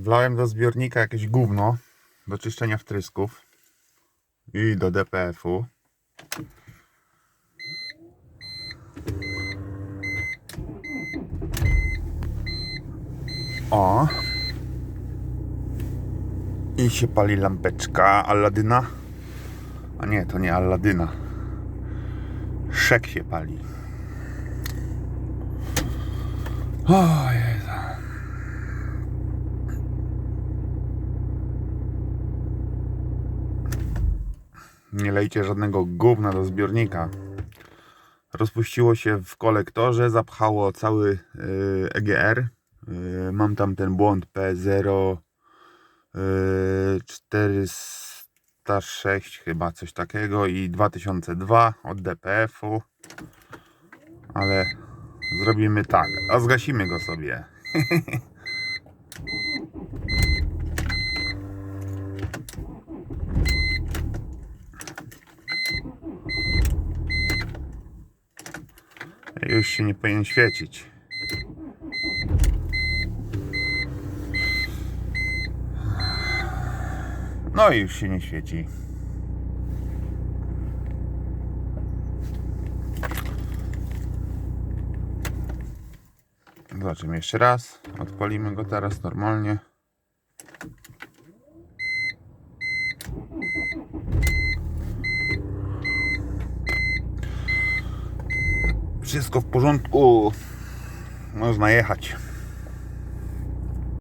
Wlałem do zbiornika jakieś gówno do czyszczenia wtrysków i do DPF-u. O. I się pali lampeczka Alladyna. A nie, to nie Alladyna. Szek się pali. O Nie lejcie żadnego gówna do zbiornika. Rozpuściło się w kolektorze, zapchało cały y, EGR. Y, mam tam ten błąd P0 y, 406 chyba coś takiego i 2002 od DPF-u. Ale zrobimy tak, a zgasimy go sobie. Już się nie powinien świecić. No i już się nie świeci. Zobaczymy jeszcze raz. Odpalimy go teraz normalnie. Wszystko w porządku. Można jechać.